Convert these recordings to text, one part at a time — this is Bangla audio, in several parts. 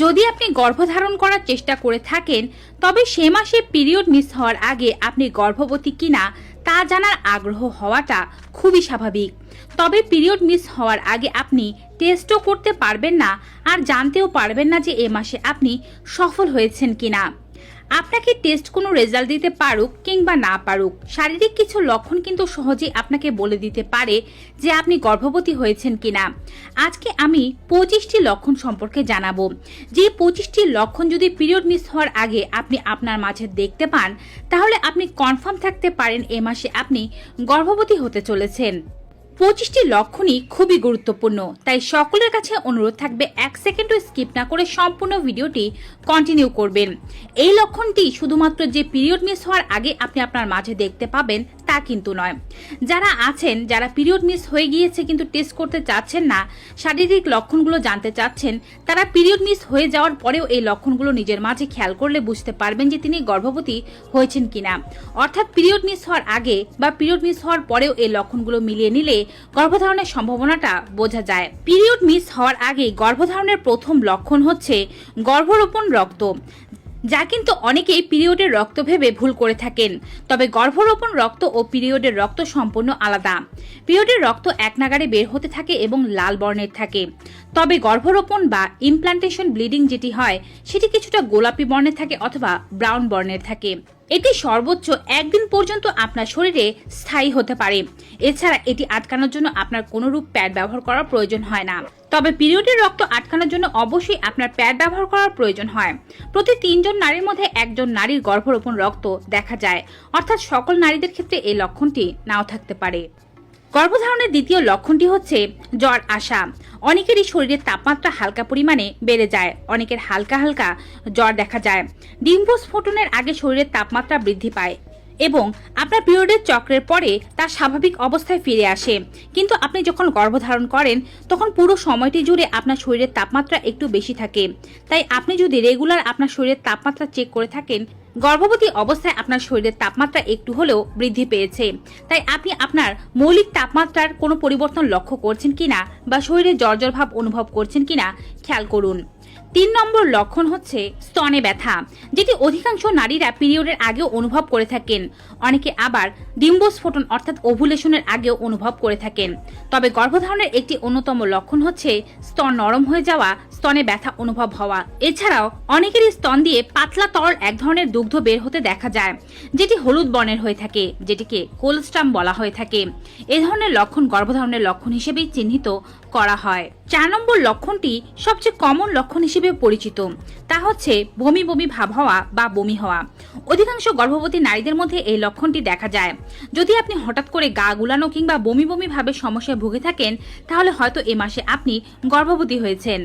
যদি আপনি গর্ভধারণ করার চেষ্টা করে থাকেন, তবে সে মাসে পিরিয়ড মিস হওয়ার আগে আপনি গর্ভবতী কিনা তা জানার আগ্রহ হওয়াটা খুবই স্বাভাবিক। তবে পিরিয়ড মিস হওয়ার আগে আপনি টেস্টও করতে পারবেন না আর জানতেও পারবেন না যে এ মাসে আপনি সফল হয়েছেন কিনা। আপনাকে টেস্ট কোনো রেজাল্ট দিতে পারুক কিংবা না পারুক, শারীরিক কিছু লক্ষণ কিন্তু সহজেই আপনাকে বলে দিতে পারে যে আপনি গর্ভবতী হয়েছেন কিনা। আজকে আমি পঁচিশটি লক্ষণ সম্পর্কে জানাব। যে পঁচিশটি লক্ষণ যদি পিরিয়ড মিস হওয়ার আগে আপনি আপনার মাঝে দেখতে পান, তাহলে আপনি কনফার্ম থাকতে পারেন এ মাসে আপনি গর্ভবতী হতে চলেছেন। পঁচিশটি লক্ষণই খুবই গুরুত্বপূর্ণ, তাই সকলের কাছে অনুরোধ থাকবে এক সেকেন্ডও স্কিপ না করে সম্পূর্ণ ভিডিওটি কন্টিনিউ করবেন। এই লক্ষণটি শুধুমাত্র যে পিরিয়ড মিস হওয়ার আগে আপনি আপনার মাঝে দেখতে পাবেন, তা কিন্তু নয়। যারা আছেন, যারা পিরিয়ড মিস হয়ে গিয়েছে কিন্তু টেস্ট করতে চাচ্ছেন না, শারীরিক লক্ষণগুলো জানতে চাচ্ছেন, তারা পিরিয়ড মিস হয়ে যাওয়ার পরেও এই লক্ষণগুলো নিজের মাঝে খেয়াল করলে বুঝতে পারবেন যে তিনি গর্ভবতী হয়েছেন কিনা। অর্থাৎ পিরিয়ড মিস হওয়ার আগে বা পিরিয়ড মিস হওয়ার পরেও এই লক্ষণগুলো মিলিয়ে নিলে গর্ভধারণের সম্ভাবনাটা বোঝা যায়। পিরিয়ড মিস হওয়ার আগে গর্ভধারণের প্রথম লক্ষণ হচ্ছে গর্ভরোপণ রক্ত, যা কিন্তু অনেকেই পিরিয়ডের রক্ত ভেবে ভুল করে থাকেন। তবে গর্ভরোপণ রক্ত ও পিরিয়ডের রক্ত সম্পূর্ণ আলাদা। পিরিয়ডের রক্ত এক নাগারে বের হতে থাকে এবং লাল বর্ণের থাকে। তবে গর্ভরোপণ বা ইমপ্লান্টেশন ব্লিডিং যেটি হয়, সেটি কিছুটা গোলাপি বর্ণের থাকে অথবা ব্রাউন বর্ণের থাকে। এটি সর্বোচ্চ একদিন পর্যন্ত আপনার শরীরে স্থায়ী হতে পারে। এছাড়া এটি আটকানোর জন্য আপনার কোনোরূপ প্যাড ব্যবহার করার প্রয়োজন হয় না। তবে পিরিয়ডের রক্ত আটকানোর জন্য অবশ্যই আপনার প্যাড ব্যবহার করার প্রয়োজন হয়। প্রতি তিনজন নারীর মধ্যে একজন নারীর গর্ভরোপণ রক্ত দেখা যায়। অর্থাৎ সকল নারীদের ক্ষেত্রে এই লক্ষণটি নাও থাকতে পারে। গর্ভধারণের দ্বিতীয় লক্ষণটি হচ্ছে জ্বর আসা অনেকেরই শরীরের তাপমাত্রা হালকা পরিমাণে বেড়ে যায়। অনেকের হালকা হালকা জ্বর দেখা যায়। ডিম্বস্ফোটনের আগে শরীরের তাপমাত্রা বৃদ্ধি পায়। এবং আপনার পিরিয়ডের চক্রের পরে তার স্বাভাবিক অবস্থায় ফিরে আসে। কিন্তু আপনি যখন গর্ভধারণ করেন, তখন পুরো সময়টি জুড়ে আপনার শরীরের তাপমাত্রা একটু বেশি থাকে। তাই আপনি যদি রেগুলার আপনার শরীরের তাপমাত্রা চেক করে থাকেন, গর্ভবতী অবস্থায় আপনার শরীরের তাপমাত্রা একটু হলেও বৃদ্ধি পেয়েছে। তাই আপনি আপনার মৌলিক তাপমাত্রার কোনো পরিবর্তন লক্ষ্য করছেন কিনা বা শরীরে জর্জর ভাব অনুভব করছেন কিনা খেয়াল করুন। তিন নম্বর লক্ষণ হচ্ছে স্তনে ব্যথা, যেটি অধিকাংশ নারীরা পিরিয়ডের আগেও অনুভব করে থাকেন। অনেকে আবার ডিম্বস্ফোটন অর্থাৎ ওভুলেশনের আগেও অনুভব করে থাকেন। তবে গর্ভধারণের একটি অন্যতম লক্ষণ হচ্ছে স্তন নরম হয়ে যাওয়া, স্তনে ব্যথা অনুভব হওয়া। এছাড়াও অনেকেরই স্তন দিয়ে পাতলা তরল এক ধরনের দুগ্ধ বের হতে দেখা যায়, যেটি হলুদ বর্ণের হয়ে থাকে, যেটিকে কোলস্টাম বলা হয়ে থাকে। এ ধরনের লক্ষণ গর্ভধারণের লক্ষণ হিসেবেই চিহ্নিত করা হয়। চার নম্বর লক্ষণটি সবচেয়ে কমন লক্ষণ হিসেবে পরিচিত। তা হচ্ছে বমি বমি ভাব হওয়া বা বমি হওয়া। অধিকাংশ গর্ভবতী নারীদের মধ্যে এই লক্ষণটি দেখা যায়। যদি আপনি হঠাৎ করে গা গুলানো কিংবা বমি বমি ভাবে সমস্যায় ভুগে থাকেন, তাহলে হয়তো এ মাসে আপনি গর্ভবতী হয়েছেন।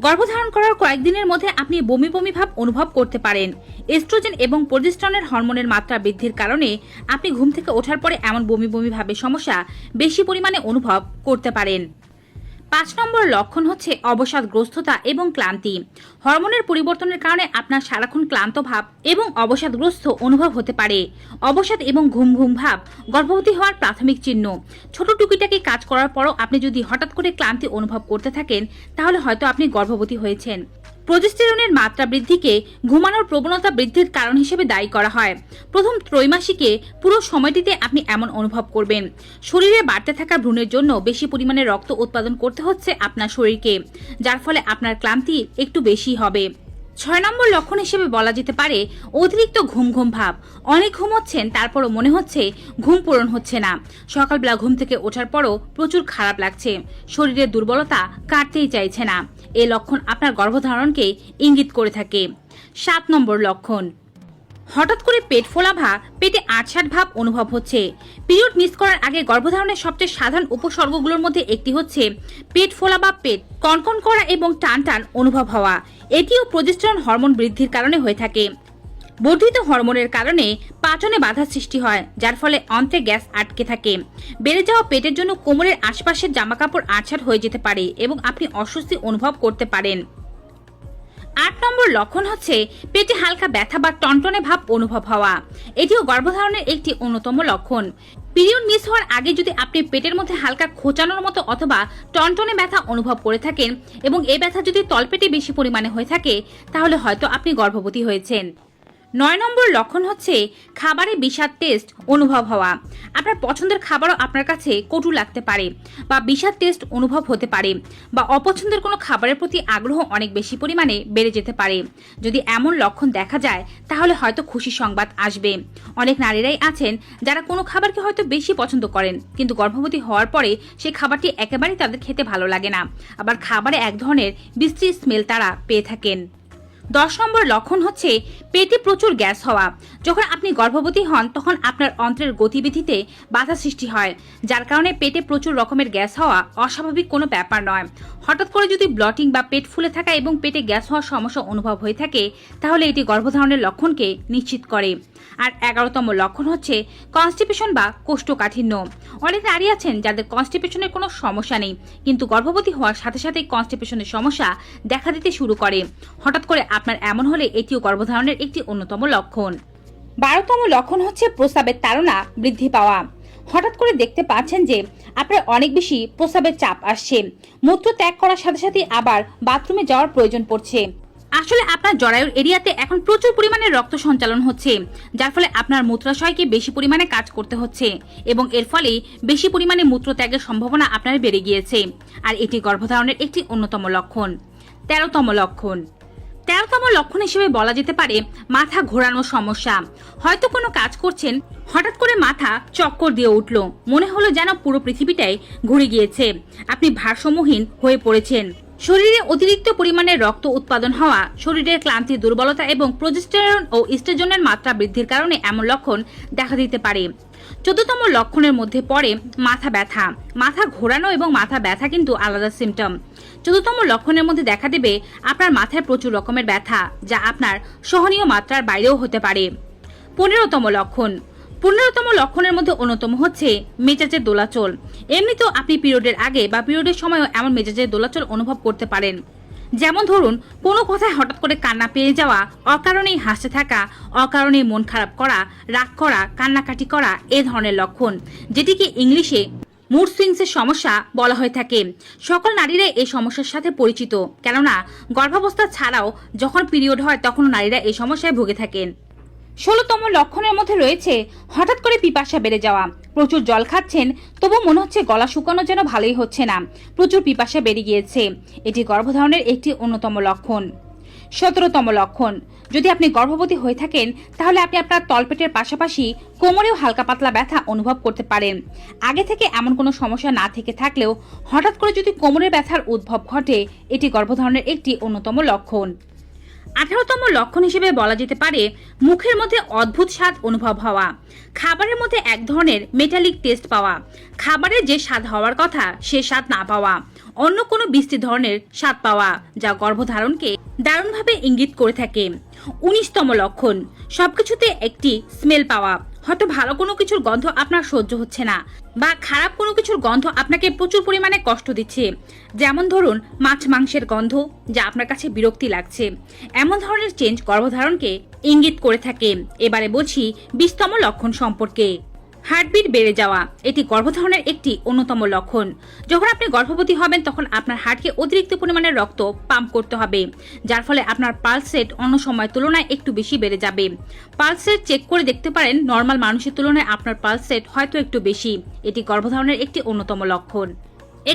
গর্ভধারণ করার কয়েকদিনের মধ্যে আপনি বমি বমি ভাব অনুভব করতে পারেন। এস্ট্রোজেন এবং প্রোজেস্ট্রনের হরমোনের মাত্রা বৃদ্ধির কারণে আপনি ঘুম থেকে ওঠার পরে এমন বমি বমি ভাবের সমস্যা বেশি পরিমাণে অনুভব করতে পারেন। পাঁচ নম্বর লক্ষণ হচ্ছে অবসাদগ্রস্ততা এবং ক্লান্তি। হরমোনের পরিবর্তনের কারণে আপনার সারাক্ষণ ক্লান্ত ভাব এবং অবসাদগ্রস্ত অনুভব হতে পারে। অবসাদ এবং ঘুম ঘুম ভাব গর্ভবতী হওয়ার প্রাথমিক চিহ্ন। ছোট টুকিটাকি কাজ করার পরও আপনি যদি হঠাৎ করে ক্লান্তি অনুভব করতে থাকেন, তাহলে হয়তো আপনি গর্ভবতী হয়েছেন। প্রজেস্টেরনের মাত্রা বৃদ্ধিকে ঘুমানোর প্রবণতা বৃদ্ধির কারণ হিসেবে দায়ী করা হয়। প্রথম ত্রৈমাসিকে পুরো সময়টিতে আপনি এমন অনুভব করবেন। শরীরে বাড়তে থাকা ভ্রূণের জন্য বেশি পরিমাণে রক্ত উৎপাদন করতে হচ্ছে আপনার শরীরকে, যার ফলে আপনার ক্লান্তি একটু বেশি হবে। ছয় নম্বর লক্ষণ হিসেবে বলা যেতে পারে অতিরিক্ত ঘুম ঘুম ভাব। অনেক ঘুমোচ্ছেন, তারপরও মনে হচ্ছে ঘুম পূরণ হচ্ছে না। সকালবেলা ঘুম থেকে ওঠার পরও প্রচুর খারাপ লাগছে। শরীরের দুর্বলতা কাটতেই চাইছে না। এ লক্ষণ আপনার গর্ভধারণকে ইঙ্গিত করে থাকে। সাত নম্বর লক্ষণ। হঠাৎ করে পেট ফোলাভা, পেটে আটসাট ভাব অনুভব হচ্ছে। পিরিয়ড মিস করার আগে গর্ভধারণের সবচেয়ে সাধারণ উপসর্গগুলোর মধ্যে একটি হচ্ছে পেট ফোলা বা পেট কনকন করা এবং টান টান অনুভব হওয়া। এটিও প্রজেস্টন হরমোন বৃদ্ধির কারণে হয়ে থাকে। বর্ধিত হরমোনের কারণে পাচনে বাধা সৃষ্টি হয়, যার ফলে অন্ত্রে গ্যাস আটকে থাকে। বেড়ে যাওয়া পেটের জন্য কোমরের আশপাশের জামাকাপড় আছাড় হয়ে যেতে পারে এবং আপনি অস্বস্তি অনুভব করতে পারেন। আট নম্বর লক্ষণ হচ্ছে পেটে হালকা ব্যথা বা টনটনে ভাব অনুভব হওয়া। এটিও গর্ভধারণের একটি অন্যতম লক্ষণ। পিরিয়ড মিস হওয়ার আগে যদি আপনি পেটের মধ্যে হালকা খোঁচানোর মতো অথবা টনটনে ব্যথা অনুভব করে থাকেন এবং এই ব্যথা যদি তলপেটে বেশি পরিমাণে হয়ে থাকে, তাহলে হয়তো আপনি গর্ভবতী হয়েছেন। নয় নম্বর লক্ষণ হচ্ছে খাবারে বিষাদ টেস্ট অনুভব হওয়া। আপনার পছন্দের খাবারও আপনার কাছে কটু লাগতে পারে বা বিষাদ টেস্ট অনুভব হতে পারে বা অপছন্দের কোনো খাবারের প্রতি আগ্রহ অনেক বেশি পরিমাণে বেড়ে যেতে পারে। যদি এমন লক্ষণ দেখা যায়, তাহলে হয়তো খুশি সংবাদ আসবে। অনেক নারীরাই আছেন যারা কোনো খাবারকে হয়তো বেশি পছন্দ করেন, কিন্তু গর্ভবতী হওয়ার পরে সেই খাবারটি একেবারেই তাদের খেতে ভালো লাগে না। আবার খাবারে এক ধরনের বিশ্রী স্মেল তারা পেয়ে থাকেন। দশ নম্বর লক্ষণ হচ্ছে পেটে প্রচুর গ্যাস হওয়া। যখন আপনি গর্ভবতী হন, তখন আপনার অন্ত্রের গতিবিধিতে বাধা সৃষ্টি হয়, যার কারণে পেটে প্রচুর রকমের গ্যাস হওয়া অস্বাভাবিক কোনো ব্যাপার নয়। হঠাৎ করে যদি ব্লটিং বা পেট ফুলে থাকা এবং পেটে গ্যাস হওয়ার সমস্যা অনুভব হয়ে থাকে, তাহলে এটি গর্ভধারণের লক্ষণকে নিশ্চিত করে। আর এগারোতম লক্ষণ হচ্ছে কনস্টিপেশন বা কোষ্ঠকাঠিন্য। অনেক নারী আছেন যাদের কনস্টিপেশনের কোনো সমস্যা নেই, কিন্তু গর্ভবতী হওয়ার সাথে সাথেই কনস্টিপেশনের সমস্যা দেখা দিতে শুরু করে। হঠাৎ করে আপনার এমন হলে এটিও গর্ভধারণের একটি অন্যতম লক্ষণ। বারোতম লক্ষণ হচ্ছে প্রস্রাবের তাড়না বৃদ্ধি পাওয়া। হঠাৎ করে দেখতে পাচ্ছেন যে আপনার অনেক বেশি প্রস্রাবের চাপ আসছে। মূত্র ত্যাগ করার সাথে সাথে আবার বাথরুমে যাওয়ার প্রয়োজন পড়ছে। আসলে আপনার জরায়ুর এরিয়াতে এখন প্রচুর পরিমাণে রক্ত সঞ্চালন হচ্ছে যার ফলে আপনার মূত্রাশয়কে বেশি পরিমাণে কাজ করতে হচ্ছে এবং এর ফলে বেশি পরিমাণে মূত্র ত্যাগের সম্ভাবনা আপনার বেড়ে গিয়েছে। আর এটি গর্ভধারণের একটি অন্যতম লক্ষণ তেরোতম লক্ষণ। তেরোতম লক্ষণ হিসেবে বলা যেতে পারে মাথা ঘোরানোর সমস্যা। হয়তো কোনো কাজ করছেন, হঠাৎ করে মাথা চক্কর দিয়ে উঠল। মনে হলো যেন পুরো পৃথিবীটাই ঘুরে গিয়েছে। আপনি ভারসাম্যহীন হয়ে পড়েছেন। শরীরে অতিরিক্ত পরিমাণে রক্ত উৎপাদন হওয়া, শরীরের ক্লান্তি, দুর্বলতা এবং প্রজেস্টেরন ও ইস্ট্রোজনের মাত্রা বৃদ্ধির কারণে এমন লক্ষণ দেখা দিতে পারে। চোদ্দতম লক্ষণের মধ্যে পড়ে মাথা ব্যথা। মাথা ঘোরানো এবং মাথা ব্যথা কিন্তু আলাদা সিমটম চতুর্থম লক্ষণের মধ্যে দেখা দেবে আপনার মাথায় প্রচুর রকমের ব্যথা, যা আপনার সহনীয় মাত্রার বাইরেও হতে পারে। পনেরোতম লক্ষণ। পনেরোতম লক্ষণের মধ্যে অন্যতম হচ্ছে মেজাজের দোলাচল। এমনিতেও আপনি পিরিয়ডের আগে বা পিরিয়ডের সময়ও এমন মেজাজের দোলাচল অনুভব করতে পারেন। যেমন ধরুন, কোনো কথায় হঠাৎ করে কান্না পেয়ে যাওয়া, অকারণেই হাসতে থাকা, অকারণেই মন খারাপ করা, রাগ করা, কান্নাকাটি করা, এ ধরনের লক্ষণ, যেটিকে ইংলিশে মুড সুইংসের সমস্যা বলা হয়ে থাকে। সকল নারীরা এই সমস্যার সাথে পরিচিত। কেননা, গর্ভাবস্থা ছাড়াও যখন পিরিয়ড হয় তখন নারীরা এই সমস্যায় ভুগে থাকেন। ষোলোতম লক্ষণের মধ্যে রয়েছে হঠাৎ করে পিপাসা বেড়ে যাওয়া। প্রচুর জল খাচ্ছেন, তবু মনে হচ্ছে গলা শুকানো যেন ভালোই হচ্ছে না। প্রচুর পিপাসা বেড়ে গিয়েছে। এটি গর্ভধারণের একটি অন্যতম লক্ষণ। সতেরোতম লক্ষণ যদি আপনি গর্ভবতী হয়ে থাকেন, তাহলে আপনি আপনার তলপেটের পাশাপাশি কোমরেও হালকা পাতলা ব্যথা অনুভব করতে পারেন। আগে থেকে এমন কোনো সমস্যা না থেকে থাকলেও হঠাৎ করে যদি কোমরের ব্যথার উদ্ভব ঘটে, এটি গর্ভধারণের একটি অন্যতম লক্ষণ। আঠারোতম লক্ষণ হিসেবে বলা যেতে পারে মুখের মধ্যে অদ্ভুত স্বাদ অনুভব হওয়া, খাবারের মধ্যে এক ধরনের মেটালিক টেস্ট পাওয়া খাবারের যে স্বাদ হওয়ার কথা সে স্বাদ না পাওয়া, অন্য কোনো বৃষ্টি ধরনের স্বাদ পাওয়া, যা গর্ভধারণকে দারুণভাবে ইঙ্গিত করে থাকে। উনিশতম লক্ষণ, সবকিছুতে একটি স্মেল পাওয়া। হয়তো ভালো কোনো কিছুর গন্ধ আপনার সহ্য হচ্ছে না, বা খারাপ কোনো কিছুর গন্ধ আপনাকে প্রচুর পরিমাণে কষ্ট দিচ্ছে। যেমন ধরুন, মাছ মাংসের গন্ধ, যা আপনার কাছে বিরক্তি লাগছে। এমন ধরনের চেঞ্জ গর্ভধারণকে ইঙ্গিত করে থাকে। এবারে বলছি বিশতম লক্ষণ সম্পর্কে। হার্টবিট বেড়ে যাওয়া, এটি গর্ভধারণের একটি অন্যতম লক্ষণ। যখন আপনি গর্ভবতী হবেন, তখন আপনার হার্টকে অতিরিক্ত পরিমাণে রক্ত পাম্প করতে হবে, যার ফলে আপনার পালস রেট অন্য সময়ের তুলনায় একটু বেশি বেড়ে যাবে। পালস রেট চেক করে দেখতে পারেন নর্মাল মানুষের তুলনায় আপনার পালস রেট হয়তো একটু বেশি। এটি গর্ভধারণের একটি অন্যতম লক্ষণ।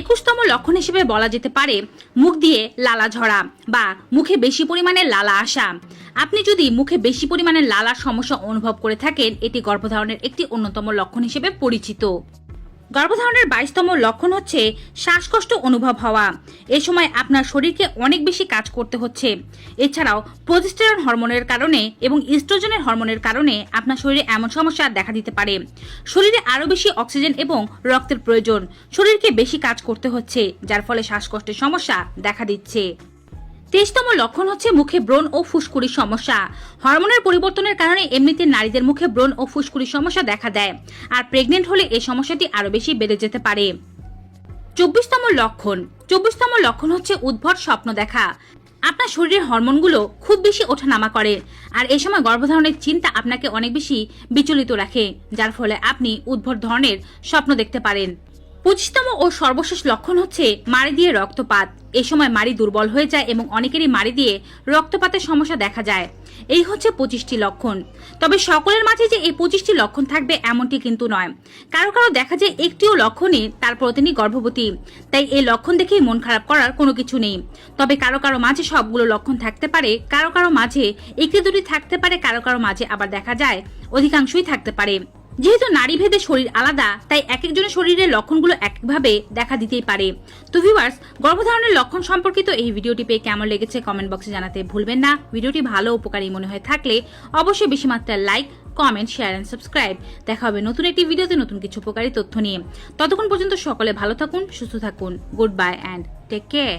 একুশতম লক্ষণ হিসেবে বলা যেতে পারে মুখ দিয়ে লালা ঝরা বা মুখে বেশি পরিমাণে লালা আসা। আপনি যদি মুখে বেশি পরিমাণে লালার সমস্যা অনুভব করে থাকেন, এটি গর্ভধারণের একটি অন্যতম লক্ষণ হিসেবে পরিচিত। গর্ভধারণের বাইশতম লক্ষণ হচ্ছে শ্বাসকষ্ট অনুভব হওয়া। এ সময় আপনার শরীরকে অনেক বেশি কাজ করতে হচ্ছে। এছাড়াও প্রজেস্টেরন হরমোনের কারণে এবং ইস্ট্রোজেনের হরমোনের কারণে আপনার শরীরে এমন সমস্যা দেখা দিতে পারে। শরীরে আরও বেশি অক্সিজেন এবং রক্তের প্রয়োজন। শরীরকে বেশি কাজ করতে হচ্ছে, যার ফলে শ্বাসকষ্টের সমস্যা দেখা দিচ্ছে। তেইশতম লক্ষণ হচ্ছে মুখে ব্রণ ও ফুসকুড়ির সমস্যা। হরমোনের পরিবর্তনের কারণে এমনিতে নারীদের মুখে ব্রণ ও ফুসকুড়ির সমস্যা দেখা দেয়। আর প্রেগনেন্ট হলে এই সমস্যাটি আরও বেশি বেড়ে যেতে পারে। চব্বিশতম লক্ষণ। চব্বিশতম লক্ষণ হচ্ছে উদ্ভট স্বপ্ন দেখা। আপনার শরীরের হরমোনগুলো খুব বেশি ওঠানামা করে। আর এই সময় গর্ভধারণের চিন্তা আপনাকে অনেক বেশি বিচলিত রাখে, যার ফলে আপনি উদ্ভট ধরনের স্বপ্ন দেখতে পারেন। পঁচিশতম ও সর্বশেষ লক্ষণ হচ্ছে মাড়ি দিয়ে রক্তপাত। এ সময় মাড়ি দুর্বল হয়ে যায় এবং অনেকেরই মাড়ি দিয়ে রক্তপাতের সমস্যা দেখা যায়। এই হচ্ছে পঁচিশটি লক্ষণ। তবে সকলের মাঝে যে এই পঁচিশটি লক্ষণ থাকবে এমনটি কিন্তু নয়। কারও কারও দেখা যায় একটিও লক্ষণে তারপর তিনি গর্ভবতী। তাই এই লক্ষণ দেখেই মন খারাপ করার কোনো কিছু নেই। তবে কারও কারও মাঝে সবগুলো লক্ষণ থাকতে পারে, কারও কারও মাঝে একটি দুটি থাকতে পারে, কারও কারও মাঝে আবার দেখা যায় অধিকাংশই থাকতে পারে। যেহেতু নারী ভেদে শরীর আলাদা, তাই এক একজনের শরীরের লক্ষণগুলো একভাবে দেখা দিতেই পারে। তো ভিউয়ার্স গর্ভধারণের লক্ষণ সম্পর্কিত এই ভিডিওটি পেয়ে কেমন লেগেছে কমেন্ট বক্সে জানাতে ভুলবেন না। ভিডিওটি ভালো উপকারী মনে হয়ে থাকলে অবশ্যই বেশি মাত্রায় like comment share and subscribe দেখা হবে নতুন একটি ভিডিওতে নতুন কিছু উপকারী তথ্য নিয়ে। ততক্ষণ পর্যন্ত সকলে ভালো থাকুন, সুস্থ থাকুন। Good bye and take care